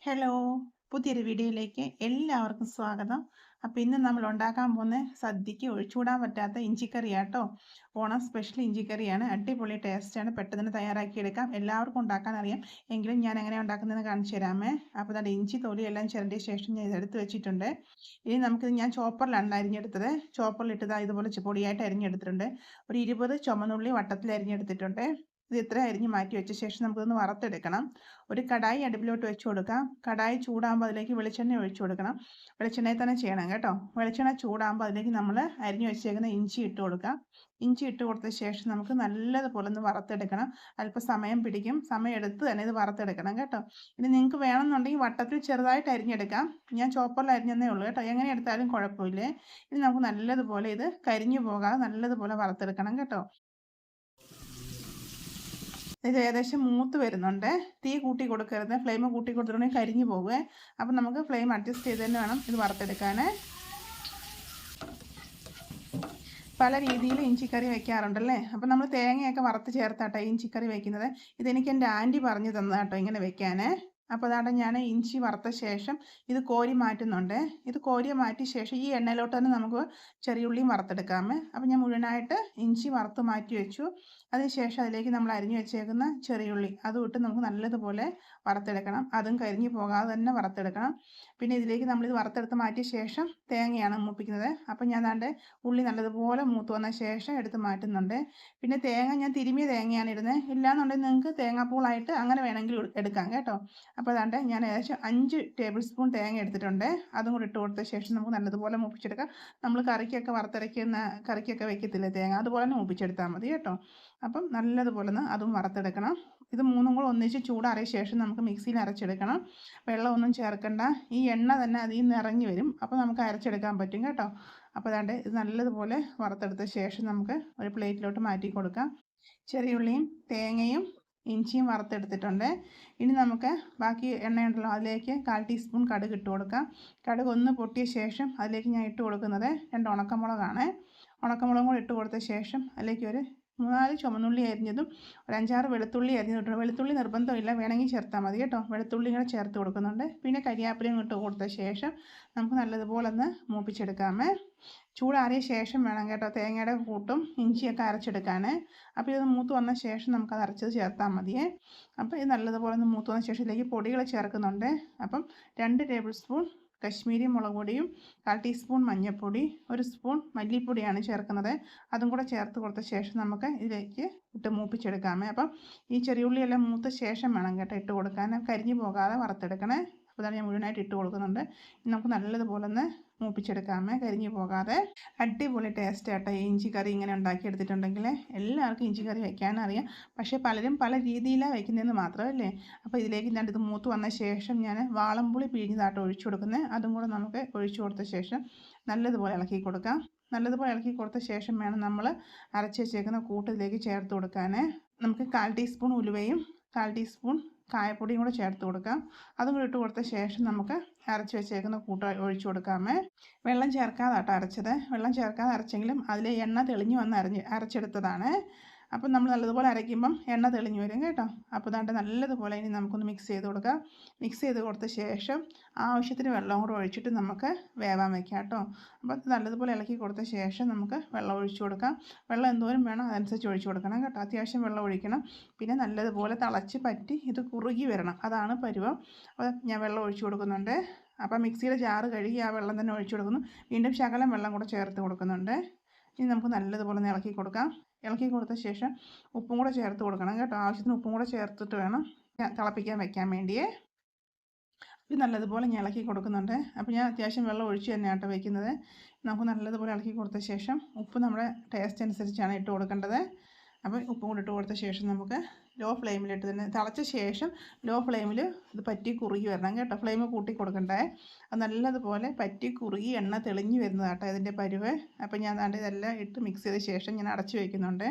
Hello, പുതിയൊരു വീഡിയോയിലേക്ക് എല്ലാവർക്കും സ്വാഗതം. അപ്പോൾ ഇന്ന് നമ്മൾ ഉണ്ടാക്കാൻ പോകുന്ന സദ്യക്ക് ഒഴിച്ചുകൂടാൻ പറ്റാത്ത ഇഞ്ചിക്കറിയാട്ടോ. ഓണം സ്പെഷ്യൽ ഇഞ്ചിക്കറിയാണ്. അടിപൊളി ടേസ്റ്റാണ് പെട്ടെന്ന് തയ്യാറാക്കിയെടുക്കാം. എല്ലാവർക്കും ഉണ്ടാക്കാൻ അറിയാം. എങ്കിലും ഞാൻ എങ്ങനെ ഉണ്ടാക്കുന്നതെന്ന് കാണിച്ചു തരാമേ. അപ്പോൾ നല്ല ഇഞ്ചി തൊലി എല്ലാം ചിരണ്ടിയ ശേഷം ഞാൻ ഇതെടുത്ത് വെച്ചിട്ടുണ്ട്. ഇനി നമുക്ക് ഞാൻ ചോപ്പറിലാണ് അരിഞ്ഞെടുത്തത്. ചോപ്പറിലിട്ടത് ഇതുപോലെ പൊടിയായിട്ട് അരിഞ്ഞെടുത്തിട്ടുണ്ട്. ഒരു ഇരുപത് ചുമന്നുള്ളി വട്ടത്തിൽ അരിഞ്ഞെടുത്തിട്ടുണ്ട്. ഇത് ഇത്ര അരിഞ്ഞ് മാറ്റി വെച്ച ശേഷം നമുക്കൊന്ന് വറുത്തെടുക്കണം. ഒരു കടായി അടുപ്പിലോട്ട് വെച്ച് കൊടുക്കാം. കടായി ചൂടാകുമ്പോൾ അതിലേക്ക് വെളിച്ചെണ്ണ ഒഴിച്ചു കൊടുക്കണം. വെളിച്ചെണ്ണയിൽ തന്നെ ചെയ്യണം കേട്ടോ. വെളിച്ചെണ്ണ ചൂടാകുമ്പോൾ അതിലേക്ക് നമ്മൾ അരിഞ്ഞു വെച്ചേക്കുന്ന ഇഞ്ചി ഇട്ട് കൊടുക്കാം. ഇഞ്ചി ഇട്ട് കൊടുത്ത ശേഷം നമുക്ക് നല്ലതുപോലെ ഒന്ന് വറുത്തെടുക്കണം. അല്പം സമയം പിടിക്കും. സമയം എടുത്ത് തന്നെ ഇത് വറുത്തെടുക്കണം കേട്ടോ. ഇനി നിങ്ങൾക്ക് വേണമെന്നുണ്ടെങ്കിൽ വട്ടത്തിൽ ചെറുതായിട്ട് അരിഞ്ഞെടുക്കാം. ഞാൻ ചോപ്പറിൽ അരിഞ്ഞതേ ഉള്ളൂ കേട്ടോ. എങ്ങനെ എടുത്താലും കുഴപ്പമില്ലേ? ഇനി നമുക്ക് നല്ലതുപോലെ ഇത് കരിഞ്ഞു പോകാതെ നല്ലതുപോലെ വറുത്തെടുക്കണം കേട്ടോ. ഇത് ഏകദേശം മൂത്ത് വരുന്നുണ്ട്. തീ കൂട്ടി കൊടുക്കരുത്. ഫ്ലെയിം കൂട്ടി കൊടുത്തിട്ടുണ്ടെങ്കിൽ കരിഞ്ഞു പോകുക അപ്പം നമുക്ക് ഫ്ലെയിം അഡ്ജസ്റ്റ് ചെയ്ത് തന്നെ വേണം ഇത് വറുത്തെടുക്കാൻ പല രീതിയിൽ ഇഞ്ചിക്കറി വെക്കാറുണ്ടല്ലേ? അപ്പം നമ്മൾ തേങ്ങയൊക്കെ വറുത്ത് ചേർത്താട്ടോ ഇഞ്ചിക്കറി വെക്കുന്നത്. ഇതെനിക്ക് എന്റെ ആന്റി പറഞ്ഞു തന്നതാട്ടോ ഇങ്ങനെ വെക്കാൻ അപ്പോൾ അതാണ് ഞാൻ ഇഞ്ചി വറുത്ത ശേഷം ഇത് കോരി മാറ്റുന്നുണ്ട്. ഇത് കോരി മാറ്റിയ ശേഷം ഈ എണ്ണയിലോട്ട് തന്നെ നമുക്ക് ചെറിയുള്ളിയും വറുത്തെടുക്കാമേ അപ്പോൾ ഞാൻ മുഴുവനായിട്ട് ഇഞ്ചി വറുത്ത് മാറ്റി വെച്ചു. അതിനുശേഷം അതിലേക്ക് നമ്മൾ അരിഞ്ഞു വെച്ചേക്കുന്ന ചെറിയുള്ളി അതും ഇട്ട് നമുക്ക് നല്ലതുപോലെ വറുത്തെടുക്കണം. അതും കരിഞ്ഞു പോകാതെ തന്നെ വറുത്തെടുക്കണം. പിന്നെ ഇതിലേക്ക് നമ്മളിത് വറുത്തെടുത്ത് മാറ്റിയ ശേഷം തേങ്ങയാണ് മൂപ്പിക്കുന്നത്. അപ്പോൾ ഞാൻ ദാണ്ട് ഉള്ളി നല്ലതുപോലെ മൂത്ത് വന്ന ശേഷം എടുത്ത് മാറ്റുന്നുണ്ട്. പിന്നെ തേങ്ങ ഞാൻ തിരുമിയ തേങ്ങയാണ് ഇടുന്നത്. ഇല്ലാന്നുണ്ടെങ്കിൽ നിങ്ങൾക്ക് തേങ്ങാപ്പൂളായിട്ട് അങ്ങനെ വേണമെങ്കിൽ എടുക്കാം കേട്ടോ. അപ്പോൾ അതാണ്ട് ഞാൻ ഏകദേശം അഞ്ച് ടേബിൾ സ്പൂൺ തേങ്ങ എടുത്തിട്ടുണ്ട്. അതും കൂടി ഇട്ട് കൊടുത്ത ശേഷം നമുക്ക് നല്ലതുപോലെ മൂപ്പിച്ചെടുക്കാം. നമ്മൾ കറിക്കൊക്കെ വറുത്തരയ്ക്കുന്ന കറിക്കൊക്കെ വയ്ക്കത്തില്ലേ തേങ്ങ? അതുപോലെ തന്നെ മൂപ്പിച്ചെടുത്താൽ മതി കേട്ടോ. അപ്പം നല്ലതുപോലെ ഒന്ന് അതും വറുത്തെടുക്കണം. ഇത് മൂന്നും കൂടെ ഒന്നിച്ച് ചൂടാറിയ ശേഷം നമുക്ക് മിക്സിയിൽ അരച്ചെടുക്കണം. വെള്ളമൊന്നും ചേർക്കണ്ട. ഈ എണ്ണ തന്നെ അതിൽ നിന്ന് ഇറങ്ങി വരും. അപ്പോൾ നമുക്ക് അരച്ചെടുക്കാൻ പറ്റും കേട്ടോ. അപ്പോൾ അതാണ്ട് ഇത് നല്ലതുപോലെ വറുത്തെടുത്ത ശേഷം നമുക്ക് ഒരു പ്ലേറ്റിലോട്ട് മാറ്റി കൊടുക്കാം. ചെറിയുള്ളിയും തേങ്ങയും ഇഞ്ചിയും വറുത്തെടുത്തിട്ടുണ്ട്. ഇനി നമുക്ക് ബാക്കി എണ്ണയുണ്ടല്ലോ അതിലേക്ക് കാൽ ടീസ്പൂൺ കടുക് ഇട്ട് കൊടുക്കാം. കടുക് ഒന്ന് പൊട്ടിയ ശേഷം അതിലേക്ക് ഞാൻ ഇട്ട് കൊടുക്കുന്നത് രണ്ട് ഉണക്കമുളകാണ്. ഉണക്കമുളകും കൂടി ഇട്ട് കൊടുത്ത ശേഷം അതിലേക്ക് ഒരു മൂന്നാൽ ചുമന്നുള്ളി അരിഞ്ഞതും ഒരു അഞ്ചാറ് വെളുത്തുള്ളി അരിഞ്ഞിട്ടുണ്ട് വെളുത്തുള്ളി നിർബന്ധമില്ല. വേണമെങ്കിൽ ചേർത്താൽ മതി കേട്ടോ. വെളുത്തുള്ളി കൂടെ ചേർത്ത് കൊടുക്കുന്നുണ്ട്. പിന്നെ കരിയാപ്പിലയും ഇട്ട് കൊടുത്ത ശേഷം നമുക്ക് നല്ലതുപോലെ ഒന്ന് മൂപ്പിച്ചെടുക്കാമേ. ചൂടാറിയ ശേഷം വേണം കേട്ടോ തേങ്ങയുടെ കൂട്ടും ഇഞ്ചിയൊക്കെ അരച്ചെടുക്കാൻ അപ്പോൾ ഇത് മൂത്ത് വന്ന ശേഷം നമുക്കത് അരച്ചത് ചേർത്താൽ മതിയേ. അപ്പോൾ ഇത് നല്ലതുപോലെ ഒന്ന് മൂത്ത് വന്ന ശേഷം ഇതിലേക്ക് പൊടികൾ ചേർക്കുന്നുണ്ട്. അപ്പം രണ്ട് ടേബിൾ സ്പൂൺ കശ്മീരി മുളക് പൊടിയും കാൽ ടീസ്പൂൺ മഞ്ഞൾപ്പൊടി ഒരു സ്പൂൺ മല്ലിപ്പൊടിയാണ് ചേർക്കുന്നത്. അതും കൂടെ ചേർത്ത് കൊടുത്ത ശേഷം നമുക്ക് ഇതിലേക്ക് ഇട്ട് മൂപ്പിച്ചെടുക്കാമേ. അപ്പം ഈ ചെറിയുള്ളിയെല്ലാം മൂത്ത ശേഷം വേണം കേട്ടോ ഇട്ട് കൊടുക്കാൻ. കരിഞ്ഞു പോകാതെ വറുത്തെടുക്കണേ. അപ്പോൾ ഞാൻ മുഴുവനായിട്ട് ഇട്ട് കൊടുക്കുന്നുണ്ട്. നമുക്ക് നല്ലതുപോലെ ഒന്ന് മൂപ്പിച്ചെടുക്കാമേ കരിഞ്ഞു പോകാതെ. അടിപൊളി ടേസ്റ്റ് ആട്ടോ. ഇഞ്ചി കറി ഇങ്ങനെ ഉണ്ടാക്കിയെടുത്തിട്ടുണ്ടെങ്കിൽ എല്ലാവർക്കും ഇഞ്ചി കറി വയ്ക്കാനറിയാം പക്ഷേ പലരും പല രീതിയിലാണ് വയ്ക്കുന്നതെന്ന് മാത്രമല്ലേ? അപ്പോൾ ഇതിലേക്ക് ഞാൻ ഇത് മൂത്ത് വന്ന ശേഷം ഞാൻ വാളംപുളി പിഴിഞ്ഞതായിട്ട് ഒഴിച്ചു കൊടുക്കുന്നത് അതും കൂടെ നമുക്ക് ഒഴിച്ചു കൊടുത്ത ശേഷം നല്ലതുപോലെ ഇളക്കി കൊടുക്കാം. നല്ലതുപോലെ ഇളക്കി കൊടുത്ത ശേഷം വേണം നമ്മൾ അരച്ച് വെച്ചേക്കുന്ന കൂട്ടിലേക്ക് ചേർത്ത് കൊടുക്കാൻ നമുക്ക് കാൽ ടീസ്പൂൺ ഉലുവയും കാൽ ടീസ്പൂൺ കായപ്പൊടിയും കൂടെ ചേർത്ത് കൊടുക്കാം. അതും കൂടി ഇട്ട് കൊടുത്ത ശേഷം നമുക്ക് അരച്ച് വെച്ചേക്കുന്ന കൂട്ട ഒഴിച്ചു കൊടുക്കാമേ. വെള്ളം ചേർക്കാതെ അരച്ചത്. വെള്ളം ചേർക്കാതെ അരച്ചെങ്കിലും അതിലെ എണ്ണ തെളിഞ്ഞു വന്ന് അരഞ്ഞ് അരച്ചെടുത്തതാണ്. അപ്പം നമ്മൾ നല്ലതുപോലെ അരയ്ക്കുമ്പം എണ്ണ തെളിഞ്ഞു വരും കേട്ടോ. അപ്പോൾ ദാണ്ട് നല്ലതുപോലെ ഇനി നമുക്കൊന്ന് മിക്സ് ചെയ്ത് കൊടുക്കുക. മിക്സ് ചെയ്ത് കൊടുത്ത ശേഷം ആവശ്യത്തിന് വെള്ളം കൂടെ ഒഴിച്ചിട്ട് നമുക്ക് വേവാൻ വയ്ക്കാം കേട്ടോ. അപ്പോൾ നല്ലതുപോലെ ഇളക്കി കൊടുത്ത ശേഷം നമുക്ക് വെള്ളം ഒഴിച്ചു കൊടുക്കാം. വെള്ളം എന്തോരം വേണം അതനുസരിച്ച് ഒഴിച്ചു കൊടുക്കണം കേട്ടോ. അത്യാവശ്യം വെള്ളം ഒഴിക്കണം. പിന്നെ നല്ലതുപോലെ തിളച്ച് പറ്റി ഇത് കുറുകി വരണം. അതാണ് പരുവം. അപ്പോൾ ഞാൻ വെള്ളം ഒഴിച്ചു കൊടുക്കുന്നുണ്ട്. അപ്പോൾ മിക്സിയുടെ ജാറ് കഴുകി ആ വെള്ളം തന്നെ ഒഴിച്ചു കൊടുക്കുന്നു. വീണ്ടും ശകലം വെള്ളം കൂടെ ചേർത്ത് കൊടുക്കുന്നുണ്ട്. ഇനി നമുക്ക് നല്ലതുപോലെ ഇളക്കി കൊടുക്കാം. ഇളക്കി കൊടുത്ത ശേഷം ഉപ്പും കൂടെ ചേർത്ത് കൊടുക്കണം കേട്ടോ. ആവശ്യത്തിന് ഉപ്പും കൂടെ ചേർത്തിട്ട് വേണം തിളപ്പിക്കാൻ വെക്കാൻ വേണ്ടിയേ. ഇത് നല്ലതുപോലെ ഞാൻ ഇളക്കി കൊടുക്കുന്നുണ്ട്. അപ്പോൾ ഞാൻ അത്യാവശ്യം വെള്ളം ഒഴിച്ച് തന്നെയാണ് കേട്ടോ വയ്ക്കുന്നത് നമുക്ക് നല്ലതുപോലെ ഇളക്കി കൊടുത്ത ശേഷം ഉപ്പ് നമ്മുടെ ടേസ്റ്റ് അനുസരിച്ചാണ് ഇട്ട് കൊടുക്കേണ്ടത്. അപ്പോൾ ഉപ്പും കൂടി ഇട്ട് കൊടുത്ത ശേഷം നമുക്ക് ലോ ഫ്ലെയിമിലിട്ട് തന്നെ തിളച്ച ശേഷം ലോ ഫ്ലെയിമിൽ ഇത് പറ്റി കുറുകി വരണം കേട്ടോ. ഫ്ലെയിം കൂട്ടി കൊടുക്കണ്ടേ. അത് നല്ലതുപോലെ പറ്റി കുറുകി എണ്ണ തെളിഞ്ഞു വരുന്നത് വരുന്നതാട്ടോ ഇതിന്റെ പരുവ്. അപ്പോൾ ഞാൻ ഇതെല്ലാം ഇട്ട് മിക്സ് ചെയ്ത ശേഷം ഞാൻ അടച്ചു വയ്ക്കുന്നുണ്ട്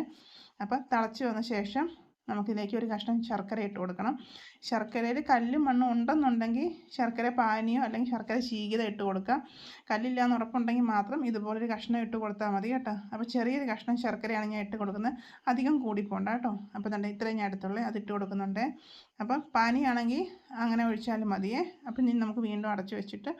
അപ്പോൾ തിളച്ച് വന്ന ശേഷം നമുക്കിതിലേക്ക് ഒരു കഷ്ണം ശർക്കര ഇട്ട് കൊടുക്കണം. ശർക്കരയിൽ കല്ലും മണ്ണും ഉണ്ടെന്നുണ്ടെങ്കിൽ ശർക്കര പാനിയോ അല്ലെങ്കിൽ ശർക്കര ചീകിത ഇട്ട് കൊടുക്കുക. കല്ലില്ലാന്ന് ഉറപ്പുണ്ടെങ്കിൽ മാത്രം ഇതുപോലൊരു കഷ്ണം ഇട്ട് കൊടുത്താൽ മതി കേട്ടോ. അപ്പോൾ ചെറിയൊരു കഷ്ണം ശർക്കരയാണ് ഞാൻ ഇട്ട് കൊടുക്കുന്നത്. അധികം കൂടിപ്പോണ്ട കേട്ടോ. അപ്പോൾ തന്നെ ഇത്രയും ഞാൻ എടുത്തുള്ളൂ. അത് ഇട്ട് കൊടുക്കുന്നുണ്ട്. അപ്പം പാനിയാണെങ്കിൽ അങ്ങനെ ഒഴിച്ചാലും മതിയേ. അപ്പം ഇനി നമുക്ക് വീണ്ടും അടച്ചു വെച്ചിട്ട്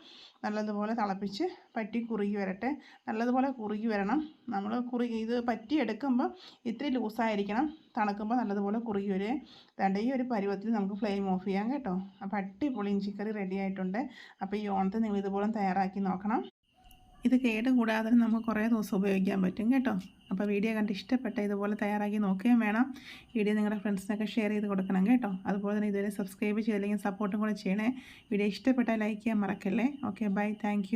നല്ലതുപോലെ തിളപ്പിച്ച് പറ്റി കുറുകി വരട്ടെ. നല്ലതുപോലെ കുറുകി വരണം. നമ്മൾ കുറി ഇത് പറ്റി എടുക്കുമ്പോൾ ഇത്തിരി ലൂസായിരിക്കണം തണുക്കുമ്പോൾ നല്ലതുപോലെ കുറുകി വരെ വേണ്ട ഈ ഒരു പരുവത്തിൽ നമുക്ക് ഫ്ലെയിം ഓഫ് ചെയ്യാം കേട്ടോ. അപ്പോൾ അടിപൊളി ഇഞ്ചിക്കറി റെഡി ആയിട്ടുണ്ട്. അപ്പോൾ ഈ ഓണത്തെ നിങ്ങൾ ഇതുപോലെ തയ്യാറാക്കി നോക്കണം. ഇത് കേട് കൂടാതെ നമുക്ക് കുറേ ദിവസം ഉപയോഗിക്കാൻ പറ്റും കേട്ടോ. അപ്പോൾ വീഡിയോ കണ്ട് ഇഷ്ടപ്പെട്ട ഇതുപോലെ തയ്യാറാക്കി നോക്കുകയും വേണം. വീഡിയോ നിങ്ങളുടെ ഫ്രണ്ട്സിനൊക്കെ ഷെയർ ചെയ്ത് കൊടുക്കണം കേട്ടോ. അതുപോലെ തന്നെ ഇതുവരെ സബ്സ്ക്രൈബ് ചെയ്തില്ലെങ്കിൽ സപ്പോർട്ടും കൂടെ ചെയ്യണേ. വീഡിയോ ഇഷ്ടപ്പെട്ടാൽ ലൈക്ക് ചെയ്യാൻ മറക്കല്ലേ. Okay bye thank